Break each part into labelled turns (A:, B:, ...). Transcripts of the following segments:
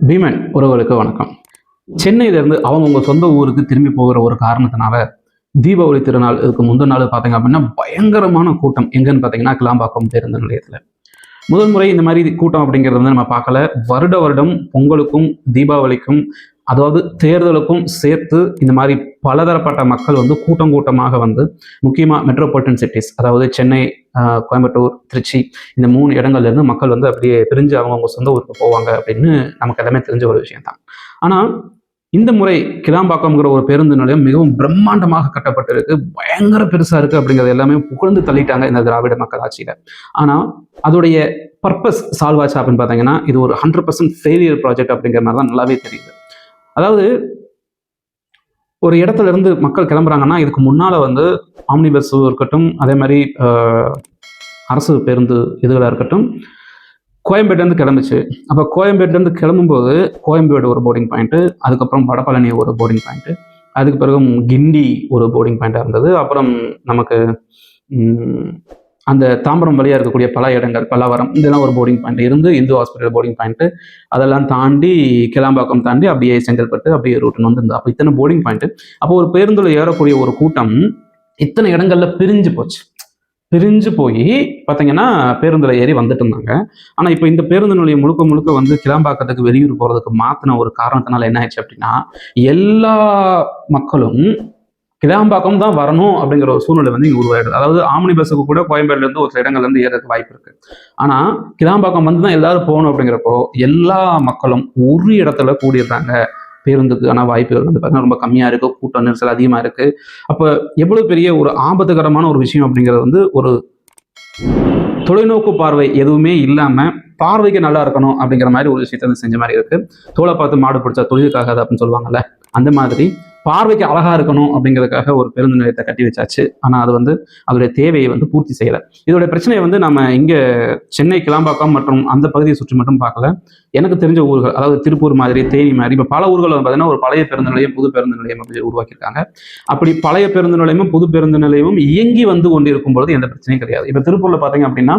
A: பீமன் உறவுகளுக்கு வணக்கம். சென்னையிலேருந்து அவங்கவுங்க சொந்த ஊருக்கு திரும்பி போகிற ஒரு காரணத்தினால தீபாவளி திருநாள் இதுக்கு முந்தின நாள் பார்த்தீங்க அப்படின்னா பயங்கரமான கூட்டம். எங்கன்னு பார்த்தீங்கன்னா கிளாம்பாக்கம் பேருந்து நிலையத்தில். முதல் முறை இந்த மாதிரி கூட்டம் அப்படிங்கிறது வந்து நம்ம பார்க்கல. வருட வருடம் பொங்கலுக்கும் தீபாவளிக்கும் அதாவது தேர்தலுக்கும் சேர்த்து இந்த மாதிரி பலதரப்பட்ட மக்கள் வந்து கூட்டம் கூட்டமாக வந்து முக்கியமாக மெட்ரோபாலிட்டன் சிட்டிஸ் அதாவது சென்னை கோயம்புத்தூர் திருச்சி இந்த மூணு இடங்கள்லேருந்து மக்கள் வந்து அப்படியே பிரிஞ்சு அவங்கவுங்க சொந்த ஊருக்கு போவாங்க அப்படின்னு நமக்கு எல்லாமே தெரிஞ்ச ஒரு விஷயம் தான் ஆனால் இந்த முறை கிளாம்பாக்கம்ங்கிற ஒரு பேருந்து நிலையம் மிகவும் பிரம்மாண்டமாக கட்டப்பட்டிருக்கு. பயங்கர பெருசாக இருக்குது அப்படிங்கிறது எல்லாமே புகழ்ந்து தள்ளிட்டாங்க இந்த திராவிட மக்கள் ஆட்சியில். ஆனால் அதோடைய பர்பஸ் சால்வ் ஆச்சு அப்படின்னு பார்த்தீங்கன்னா இது ஒரு ஹண்ட்ரட் பர்சன்ட் ஃபெயிலியர் ப்ராஜெக்ட் அப்படிங்கிற மாதிரி தான் நல்லாவே தெரியுது. அதாவது ஒரு இடத்துல இருந்து மக்கள் கிளம்புறாங்கன்னா இதுக்கு முன்னால் வந்து ஆம்னி பஸ் இருக்கட்டும் அதே மாதிரி அரசு பேருந்து இதுகளாக இருக்கட்டும் கோயம்பேட்டிலேருந்து கிளம்புச்சு. அப்போ கோயம்பேடுலேருந்து கிளம்பும்போது கோயம்பேடு ஒரு போர்டிங் பாயிண்ட்டு அதுக்கப்புறம் வடபழனி ஒரு போர்டிங் பாயிண்ட்டு அதுக்கு பிறகு கிண்டி ஒரு போர்டிங் பாயிண்ட்டாக இருந்தது. அப்புறம் நமக்கு அந்த தாம்பரம் வழியாக இருக்கக்கூடிய பல இடங்கள் பல்லாவரம் இதெல்லாம் ஒரு போர்டிங் பாயிண்ட் இருந்து இந்து ஹாஸ்பிட்டல் போர்டிங் பாயிண்ட்டு அதெல்லாம் தாண்டி கிளாம்பாக்கம் தாண்டி அப்படியே செங்கல்பட்டு அப்படியே ரூட்னு வந்து அப்போ இத்தனை போர்டிங் பாயிண்ட்டு அப்போ ஒரு பேருந்தில் ஏறக்கூடிய ஒரு கூட்டம் இத்தனை இடங்கள்ல பிரிஞ்சு போச்சு. பிரிஞ்சு போய் பார்த்தீங்கன்னா பேருந்தில் ஏறி வந்துட்டு இருந்தாங்க. ஆனால் இப்போ இந்த பேருந்து நிலையம் முழுக்க முழுக்க வந்து கிளாம்பாக்கத்துக்கு வெளியூர் போகிறதுக்கு மாற்றின ஒரு காரணத்தினால என்ன ஆயிடுச்சு அப்படின்னா எல்லா மக்களும் கிளாம்பாக்கம் தான் வரணும் அப்படிங்கிற ஒரு சூழ்நிலை வந்து இங்கே உருவாயிடுது. அதாவது ஆம்னி பஸ்ஸுக்கு கூட கோயம்பேடுல இருந்து ஒரு சில இடங்கள்ல இருந்து ஏறதுக்கு வாய்ப்பு இருக்கு. ஆனால் கிளாம்பாக்கம் வந்து தான் எல்லாரும் போகணும் அப்படிங்கிறப்போ எல்லா மக்களும் ஒரு இடத்துல கூடிடுறாங்க. பேருந்துக்கான வாய்ப்புகள் வந்து பார்த்தீங்கன்னா ரொம்ப கம்மியாக இருக்குது கூட்டம் நெரிசல் அதிகமாக இருக்குது அப்போ எவ்வளோ பெரிய ஒரு ஆபத்துகரமான ஒரு விஷயம் அப்படிங்கிறது வந்து ஒரு தொலைநோக்கு பார்வை எதுவுமே இல்லாமல் பார்வைக்கு நல்லா இருக்கணும் அப்படிங்கிற மாதிரி ஒரு விஷயத்த வந்து செஞ்ச மாதிரி இருக்குது தோலை பார்த்து மாடு பிடிச்சா தொழிலுக்காகாது அப்படின்னு சொல்லுவாங்கல்ல அந்த மாதிரி பார்வைக்கு அழகா இருக்கணும் அப்படிங்கிறதுக்காக ஒரு பேருந்து நிலையத்தை கட்டி வச்சாச்சு. ஆனால் அது வந்து அதோடைய தேவையை வந்து பூர்த்தி செய்யலை. இதோட பிரச்சனையை வந்து நம்ம இங்கே சென்னை கிளாம்பாக்கம் மற்றும் அந்த பகுதியை சுற்றி மட்டும் பார்க்கல. எனக்கு தெரிஞ்ச ஊர்கள் அதாவது திருப்பூர் மாதிரி தேனி மாதிரி இப்போ பல ஊர்கள் பார்த்தீங்கன்னா ஒரு பழைய பேருந்து நிலையம் புது பேருந்து நிலையம் அப்படி உருவாக்கியிருக்காங்க. அப்படி பழைய பேருந்து நிலையமும் புது பேருந்து நிலையமும் இயங்கி வந்து கொண்டு இருக்கும் பொழுது எந்த பிரச்சனையும் கிடையாது. இப்போ திருப்பூரில் பார்த்தீங்க அப்படின்னா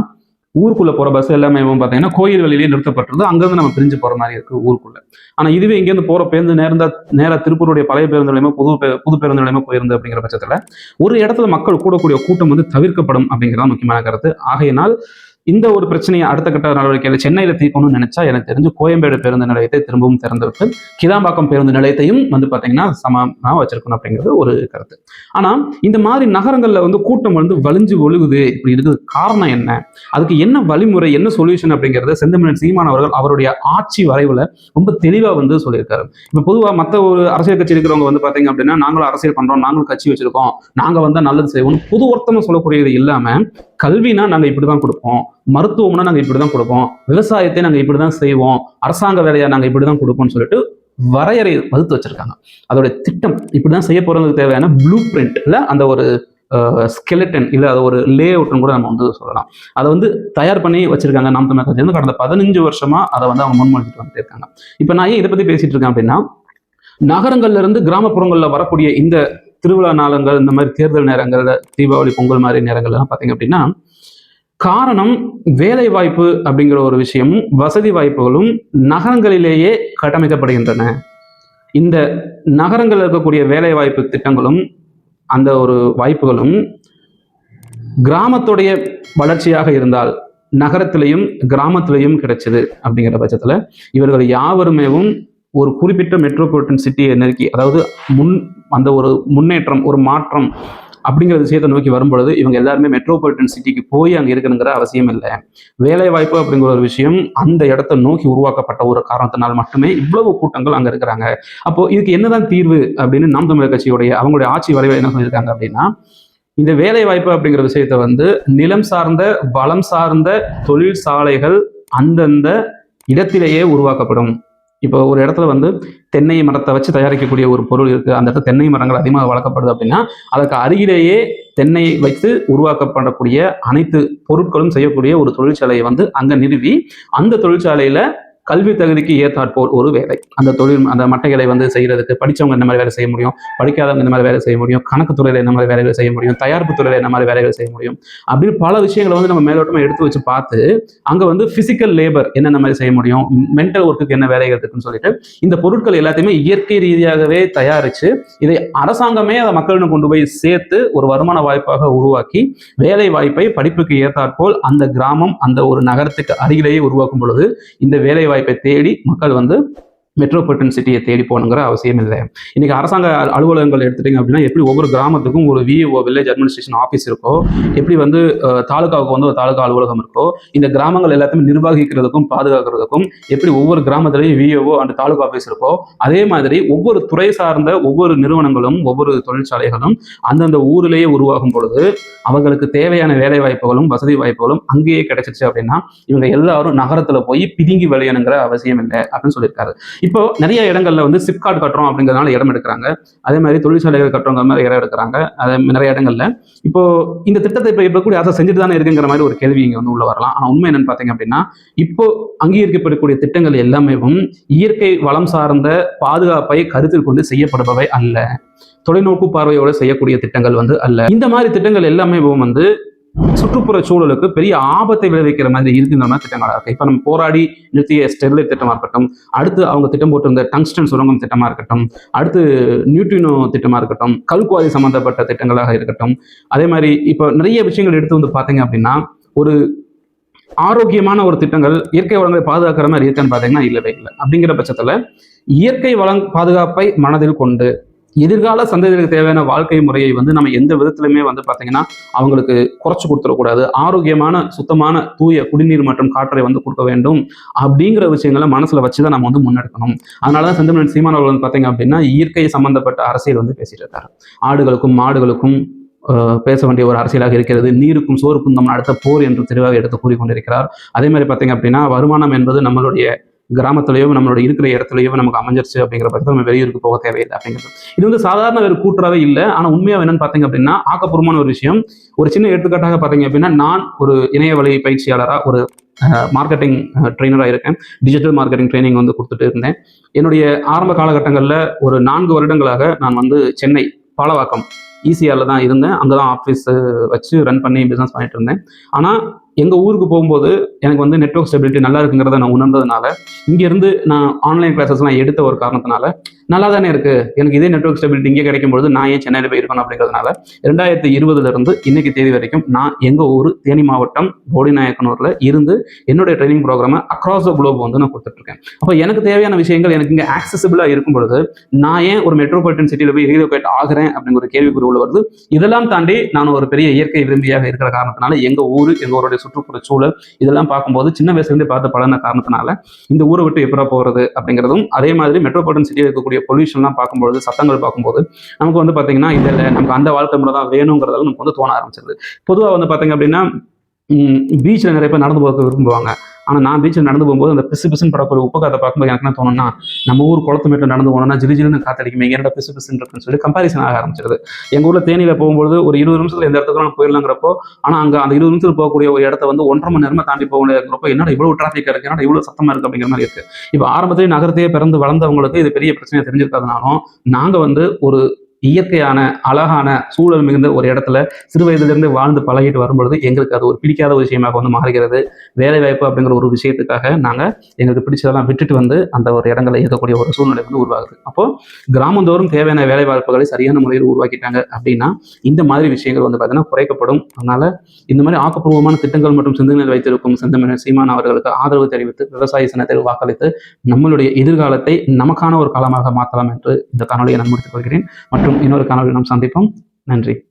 A: ஊருக்குள்ள போற பஸ் எல்லாமே பார்த்தீங்கன்னா கோயில் வழியிலேயே நிறுத்தப்பட்டிருந்தது. அங்கிருந்து நம்ம பிரிஞ்சு போற மாதிரி இருக்கு ஊருக்குள்ள. ஆனா இதுவே இங்கேருந்து போற பேருந்து நேர்ந்தா நேரா திருப்பூருடைய பழைய பேருந்து நிலையமோ புது பே- புது பேருந்து நிலையமோ போயிருந்து அப்படிங்கிற பட்சத்துல ஒரு இடத்துல மக்கள் கூடக்கூடிய கூட்டம் வந்து தவிர்க்கப்படும் அப்படிங்கிறதா முக்கியமான கருத்து. ஆகையினால் இந்த ஒரு பிரச்சனையை அடுத்த கட்ட நடவடிக்கையில் சென்னையில் தீர்க்கணும்னு நினைச்சா எனக்கு தெரிஞ்சு கோயம்பேடு பேருந்து நிலையத்தை திரும்பவும் திறந்து கிதாம்பாக்கம் பேருந்து நிலையத்தையும் வந்து பார்த்தீங்கன்னா சமமாக வச்சிருக்கணும் அப்படிங்கிறது ஒரு கருத்து. ஆனால் இந்த மாதிரி நகரங்களில் வந்து கூட்டம் வந்து வலிஞ்சு ஒழுகுது. இப்படி இருக்குது காரணம் என்ன? அதுக்கு என்ன வழிமுறை என்ன சொல்யூஷன் அப்படிங்கிறத செந்தமிழன் சீமான் அவர்கள் அவருடைய ஆட்சி வரைவில் ரொம்ப தெளிவாக வந்து சொல்லியிருக்காரு. இப்போ பொதுவாக மற்ற ஒரு அரசியல் கட்சி இருக்கிறவங்க வந்து பார்த்தீங்க அப்படின்னா நாங்களும் அரசியல் பண்றோம் நாங்களும் கட்சி வச்சிருக்கோம். நாங்க வந்தால் நல்லது செய்வோம் புது ஒருத்தமா சொல்லக்கூடியது இல்லாம கல்வினா நாங்க இப்படிதான் கொடுப்போம். மருத்துவம்னா நாங்க இப்படிதான் கொடுப்போம். விவசாயத்தை நாங்க இப்படிதான் செய்வோம். அரசாங்க வேலையா நாங்க இப்படிதான் கொடுப்போம்னு சொல்லிட்டு வரையறை வகுத்து வச்சிருக்காங்க. அதோட திட்டம் இப்படிதான் செய்ய போறதுக்கு தேவையான ப்ளூ பிரிண்ட்ல அந்த ஒரு ஸ்கெலட்டன் இல்லை அது ஒரு லே அவுட்னு கூட நம்ம வந்து சொல்லலாம். அதை வந்து தயார் பண்ணி வச்சிருக்காங்க நாம் தமிழர் கடந்த பதினஞ்சு வருஷமா அதை வந்து அவங்க முன்மொழிச்சிட்டு வந்துட்டு இருக்காங்க. இப்போ நான் ஏன் இதை பத்தி பேசிட்டு இருக்கேன் அப்படின்னா நகரங்கள்ல இருந்து கிராமப்புறங்கள்ல வரக்கூடிய இந்த திருவிழா நாளங்கள் இந்த மாதிரி தேர்தல் நேரங்கள்ல தீபாவளி பொங்கல் மாதிரி நேரங்கள்லாம் பார்த்தீங்க அப்படின்னா காரணம் வேலை வாய்ப்பு அப்படிங்கிற ஒரு விஷயமும் வசதி வாய்ப்புகளும் நகரங்களிலேயே கட்டமைக்கப்படுகின்றன. இந்த நகரங்களில் இருக்கக்கூடிய வேலை வாய்ப்பு திட்டங்களும் அந்த ஒரு வாய்ப்புகளும் கிராமத்துடைய வளர்ச்சியாக இருந்தால் நகரத்திலையும் கிராமத்திலையும் கிடைச்சது அப்படிங்கிற பட்சத்தில் இவர்கள் யாவருமேவும் ஒரு குறிப்பிட்ட மெட்ரோபாலிட்டன் சிட்டியை நெருக்கி அதாவது முன் அந்த ஒரு முன்னேற்றம் ஒரு மாற்றம் அப்படிங்கிற விஷயத்தை நோக்கி வரும்பொழுது இவங்க எல்லாருமே மெட்ரோபாலிட்டன் சிட்டிக்கு போய் அங்கே இருக்கணுங்கிற அவசியம் இல்லை. வேலை வாய்ப்பு அப்படிங்கிற ஒரு விஷயம் அந்த இடத்த நோக்கி உருவாக்கப்பட்ட ஒரு காரணத்தினால் மட்டுமே இவ்வளவு கூட்டங்கள் அங்கே இருக்கிறாங்க. அப்போ இதுக்கு என்னதான் தீர்வு அப்படின்னு நாம் தமிழர் கட்சியுடைய அவங்களுடைய ஆட்சி வரைவை என்ன சொல்லியிருக்காங்க அப்படின்னா இந்த வேலை வாய்ப்பு அப்படிங்கிற விஷயத்தை வந்து நிலம் சார்ந்த வளம் சார்ந்த தொழிற்சாலைகள் அந்தந்த இடத்திலேயே உருவாக்கப்படும். இப்போ ஒரு இடத்துல வந்து தென்னை மரத்தை வச்சு தயாரிக்கக்கூடிய ஒரு பொருள் இருக்குது அந்த இடத்துல தென்னை மரங்கள் அதிகமாக வளர்க்கப்படுது அப்படின்னா அதற்கு அருகிலேயே தென்னை வைத்து உருவாக்கப்படக்கூடிய அனைத்து பொருட்களும் செய்யக்கூடிய ஒரு தொழிற்சாலையை வந்து அங்கே நிறுவி அந்த தொழிற்சாலையில் கல்வி தகுதிக்கு ஏற்றாற்போல் ஒரு வேலை. அந்த தொழில் அந்த மட்டைகளை வந்து செய்யறதுக்கு படிச்சவங்க இந்த மாதிரி வேலை செய்ய முடியும். படிக்காதவங்க இந்த மாதிரி வேலை செய்ய முடியும். கணக்கு துறையில் இந்த மாதிரி வேலைகள் செய்ய முடியும். தயாரிப்பு துறையில் இந்த மாதிரி வேலைகள் செய்ய முடியும். அப்படின்னு பல விஷயங்களை வந்து நம்ம மேலோட்டமாக எடுத்து வச்சு பார்த்து அங்கே வந்து ஃபிசிக்கல் லேபர் என்னென்ன மாதிரி செய்ய முடியும்? மென்டல் ஒர்க்குக்கு என்ன வேலைகள் இருக்குன்னு சொல்லிட்டு இந்த பொருட்கள் எல்லாத்தையுமே இயற்கை ரீதியாகவே தயாரிச்சு இதை அரசாங்கமே அதை மக்களிடம் கொண்டு போய் சேர்த்து ஒரு வருமான வாய்ப்பாக உருவாக்கி வேலை வாய்ப்பை படிப்புக்கு ஏற்றாற்போல் அந்த கிராமம் அந்த ஒரு நகரத்துக்கு அருகிலேயே உருவாக்கும் பொழுது இந்த வேலை வாய்ப்பை தேடி மக்கள் வந்து மெட்ரோபாலிட்டன் சிட்டியை தேடி போகணுங்கிற அவசியம் இல்லை. இன்னைக்கு அரசாங்க அலுவலகங்கள் எடுத்துட்டீங்க அப்படின்னா எப்படி ஒவ்வொரு கிராமத்துக்கும் ஒரு விஏஓ வில்லேஜ் அட்மினிஸ்ட்ரேஷன் ஆஃபீஸ் இருக்கோ எப்படி வந்து தாலுகாவுக்கு வந்து ஒரு தாலுகா அலுவலகம் இருக்கோ இந்த கிராமங்கள் எல்லாத்தையும் நிர்வகிக்கிறதுக்கும் பாதுகாக்கிறதுக்கும் எப்படி ஒவ்வொரு கிராமத்துலேயும் விஏஓ அண்ட் தாலுகா ஆஃபீஸ் இருக்கோ அதே மாதிரி ஒவ்வொரு துறை சார்ந்த ஒவ்வொரு நிறுவனங்களும் ஒவ்வொரு தொழிற்சாலைகளும் அந்தந்த ஊரிலேயே உருவாகும் பொழுது அவர்களுக்கு தேவையான வேலை வாய்ப்புகளும் வசதி வாய்ப்புகளும் அங்கேயே கிடைச்சிச்சு அப்படின்னா இவங்க எல்லாரும் நகரத்துல போய் பிதுங்கி விளையணுங்கிற அவசியம் இல்லை அப்படின்னு சொல்லியிருக்காரு. இப்போ நிறைய இடங்கள்ல வந்து சிப்காட் கட்டுறோம் அப்படிங்கிறதுனால இடம் எடுக்கிறாங்க. அதே மாதிரி தொழிற்சாலைகள் கட்டுறவங்க மாதிரி இடம் எடுக்கிறாங்க. அதே மாதிரி நிறைய இடங்கள்ல. இப்போ இந்த திட்டத்தை இப்போ இப்போ கூட அரசு செஞ்சுட்டு தானே இருக்குங்கிற மாதிரி ஒரு கேள்வி இங்கே வந்து உள்ள வரலாம். ஆனால் உண்மை என்னன்னு பார்த்தீங்க அப்படின்னா இப்போ அங்கீகரிக்கப்படக்கூடிய திட்டங்கள் எல்லாமே இயற்கை வளம் சார்ந்த பாதுகாப்பை கருத்தில் கொண்டு செய்யப்படுபவை அல்ல. தொலைநோக்கு பார்வையோட செய்யக்கூடிய திட்டங்கள் வந்து அல்ல. இந்த மாதிரி திட்டங்கள் எல்லாமே வந்து சுற்றுப்புற சூழலுக்கு பெரிய ஆபத்தை விளைவிக்கிற மாதிரி இருக்குங்கிற மாதிரி இருக்கு இப்போ நம்ம போராடி நிறுத்திய ஸ்டெர்லைட் திட்டமாக இருக்கட்டும் அடுத்து அவங்க திட்டம் போட்டிருந்த டங்ஸ்டன் சுரங்கம் திட்டமாக இருக்கட்டும் அடுத்து நியூட்ரினோ திட்டமாக இருக்கட்டும் கல்குவாரி சம்மந்தப்பட்ட திட்டங்களாக இருக்கட்டும். அதே மாதிரி இப்போ நிறைய விஷயங்கள் எடுத்து வந்து பார்த்தீங்க அப்படின்னா ஒரு ஆரோக்கியமான ஒரு திட்டங்கள் இயற்கை வளங்களை பாதுகாக்கிற மாதிரி இருக்கான்னு பார்த்தீங்கன்னா இல்லவே இல்லை. அப்படிங்கிற பட்சத்தில் இயற்கை வளம் பாதுகாப்பை மனதில் கொண்டு எதிர்கால சந்ததிகளுக்கு தேவையான வாழ்க்கை முறையை வந்து நம்ம எந்த விதத்துலையுமே வந்து பார்த்தீங்கன்னா அவங்களுக்கு குறைச்சி கொடுத்துடக்கூடாது. ஆரோக்கியமான சுத்தமான தூய குடிநீர் மற்றும் காற்றை வந்து கொடுக்க வேண்டும் அப்படிங்கிற விஷயங்களை மனசில் வச்சு தான் நம்ம வந்து முன்னெடுக்கணும். அதனால தான் செந்தமிழன் சீமான் அவர்கள் வந்து பார்த்தீங்க அப்படின்னா இயற்கை சம்பந்தப்பட்ட அரசியல் வந்து பேசிட்டு இருக்காரு. ஆடுகளுக்கும் மாடுகளுக்கும் பேச வேண்டிய ஒரு அரசியலாக இருக்கிறது. நீருக்கும் சோறுக்கும் நம்ம அடுத்த போர் என்று தெளிவாக எடுத்து கூறிக்கொண்டிருக்கிறார். அதே மாதிரி பார்த்தீங்க அப்படின்னா வருமானம் என்பது நம்மளுடைய கிராமத்திலையோ நம்மளோட இருக்கிற இடத்துலையோ நமக்கு அமைஞ்சிருச்சு அப்படிங்கிற பட்சத்தில் நம்ம வெளியூருக்கு போக தேவையில்லை அப்படிங்கிறது. இது வந்து சாதாரண ஒரு கூற்றாவே இல்லை. ஆனால் உண்மையாக என்னன்னு பார்த்தீங்க அப்படின்னா ஆக்கப்பூர்வமான ஒரு விஷயம். ஒரு சின்ன எடுத்துக்காட்டாக பார்த்தீங்க அப்படின்னா நான் ஒரு இணைய வழி பயிற்சியாளராக ஒரு மார்க்கெட்டிங் ட்ரெயினராக இருக்கேன். டிஜிட்டல் மார்க்கெட்டிங் ட்ரைனிங் வந்து கொடுத்துட்டு இருந்தேன். என்னுடைய ஆரம்ப காலகட்டங்களில் ஒரு நான்கு வருடங்களாக நான் வந்து சென்னை பாலவாக்கம் ஈசிஆரில் தான் இருந்தேன். அங்கே தான் ஆஃபீஸ் வச்சு ரன் பண்ணி பிஸ்னஸ் பண்ணிட்டு இருந்தேன். ஆனால் எங்கள் ஊருக்கு போகும்போது எனக்கு வந்து நெட்வொர்க் ஸ்டெபிலிட்டி நல்லா இருக்குங்கிறத நான் உணர்ந்ததுனால இங்கேருந்து நான் ஆன்லைன் கிளாஸஸ்லாம் எடுத்த ஒரு காரணத்தினால நல்லா தானே இருக்குது எனக்கு இதே நெட்வொர்க் ஸ்டெபிலிட்டி இங்கே கிடைக்கும் பொழுது நான் ஏன் சென்னையில் போய் இருக்கணும் அப்படிங்கிறதுனால ரெண்டாயிரத்தி இருபதுலேருந்து இன்னைக்கு தேதி வரைக்கும் நான் எங்கள் ஊர் தேனி மாவட்டம் போடிநாயக்கனூரில் இருந்து என்னுடைய ட்ரைனிங் ப்ரோக்ராமை அக்ராஸ் த குளோப் வந்து நான் கொடுத்துட்ருக்கேன். அப்போ எனக்கு தேவையான விஷயங்கள் எனக்கு இங்கே ஆக்சசிபிளாக இருக்கும் பொழுது நான் ஏன் ஒரு மெட்ரோபாலிட்டன் சிட்டியில் போய் ரீலோகேட் ஆகிறேன் அப்படிங்கிற ஒரு கேள்விக்குறி உள்ள வருது. இதெல்லாம் தாண்டி நான் ஒரு பெரிய இயற்கை விரும்பியாக இருக்கிற காரணத்தினால எங்கள் ஊர் எங்கள் ஊருடைய சுற்றுப்புற சூழல் இதெல்லாம் பார்க்கும்போது சின்ன வயசுலேருந்து பார்த்த பழன காரணத்தினால இந்த ஊரை விட்டு எப்படா போகிறது அப்படிங்கிறதும் அதே மாதிரி மெட்ரோபாலிட்டன் சிட்டியில் இருக்கக்கூடிய பொல்யூஷன்லாம் பார்க்கும்போது சத்தங்கள் பார்க்கும்போது நமக்கு வந்து பார்த்தீங்கன்னா இதில் நமக்கு அந்த வாழ்க்கை முறை தான் வேணுங்கிறதால நமக்கு வந்து தோண ஆரம்பிச்சிருது. பொதுவாக வந்து பார்த்தீங்க அப்படின்னா பீச்சில் நிறைய பேர் நடந்து போக விரும்புவாங்க. ஆனால் நான் பீச்சில் நடந்து போகும்போது அந்த பிசு பிசுன்னு படக்கூடிய உப்பு பார்க்கும்போது எனக்கு என்ன தோணும்னா நம்ம ஊர் குளத்து மேட்டில் நடந்து போனோம்னா ஜிலு ஜிலுன்னு காத்தடிக்குமே என்னடா பிசு பிசுன்னு இருக்குன்னு சொல்லி கம்பாரிசன் ஆக ஆரம்பிச்சிருது. எங்கள் ஊரில் தேனியில் போகும்போது ஒரு இருபது நிமிஷத்தில் எந்த இடத்துக்கு நம்ம போயிடலாங்கிறப்போ ஆனால் அங்கே அந்த இருபது நிமிஷத்தில் போகக்கூடிய ஒரு இடத்த வந்து ஒன்றரை மணி நேரமாக தாண்டி போகணுங்கிறப்போ என்னடா இவ்வளவு டிராஃபிக் இருக்குது என்னடா இவ்வளவு சத்தமாக இருக்குது அப்படிங்கிற மாதிரி இருக்கு. இப்போ ஆரம்பத்திலே நகரத்தையே பிறந்து வளர்ந்தவங்களுக்கு இது பெரிய பிரச்சனையாக தெரிஞ்சிருக்காதனாலும் நாங்க வந்து ஒரு இயற்கையான அழகான சூழல் மிகுந்த ஒரு இடத்துல சிறு வயதிலிருந்து வாழ்ந்து பழகிட்டு வரும்பொழுது எங்களுக்கு அது ஒரு பிடிக்காத ஒரு விஷயமாக வந்து மாறுகிறது. வேலை வாய்ப்பு அப்படிங்கிற ஒரு விஷயத்துக்காக நாங்கள் எங்களுக்கு பிடிச்சதெல்லாம் விட்டுட்டு வந்து அந்த ஒரு இடங்களை இருக்கக்கூடிய ஒரு சூழ்நிலை வந்து உருவாகுது. அப்போ கிராமந்தோறும் தேவையான வேலை வாய்ப்புகளை சரியான முறையில் உருவாக்கிட்டாங்க அப்படின்னா இந்த மாதிரி விஷயங்கள் வந்து பார்த்தீங்கன்னா குறைக்கப்படும். அதனால இந்த மாதிரி ஆக்கப்பூர்வமான திட்டங்கள் மற்றும் சிந்தனைகள் வைத்திருக்கும் செந்தமிழ் சீமான் அவர்களுக்கு ஆதரவு தெரிவித்து விவசாய சின்னத்தில் வாக்களித்து நம்மளுடைய எதிர்காலத்தை நமக்கான ஒரு காலமாக மாற்றலாம் என்று இந்த காணொலியை நான் முடித்துக் கொள்கிறேன். மற்றும் இன்னொரு கனவில் நாம் சந்திப்போம். நன்றி.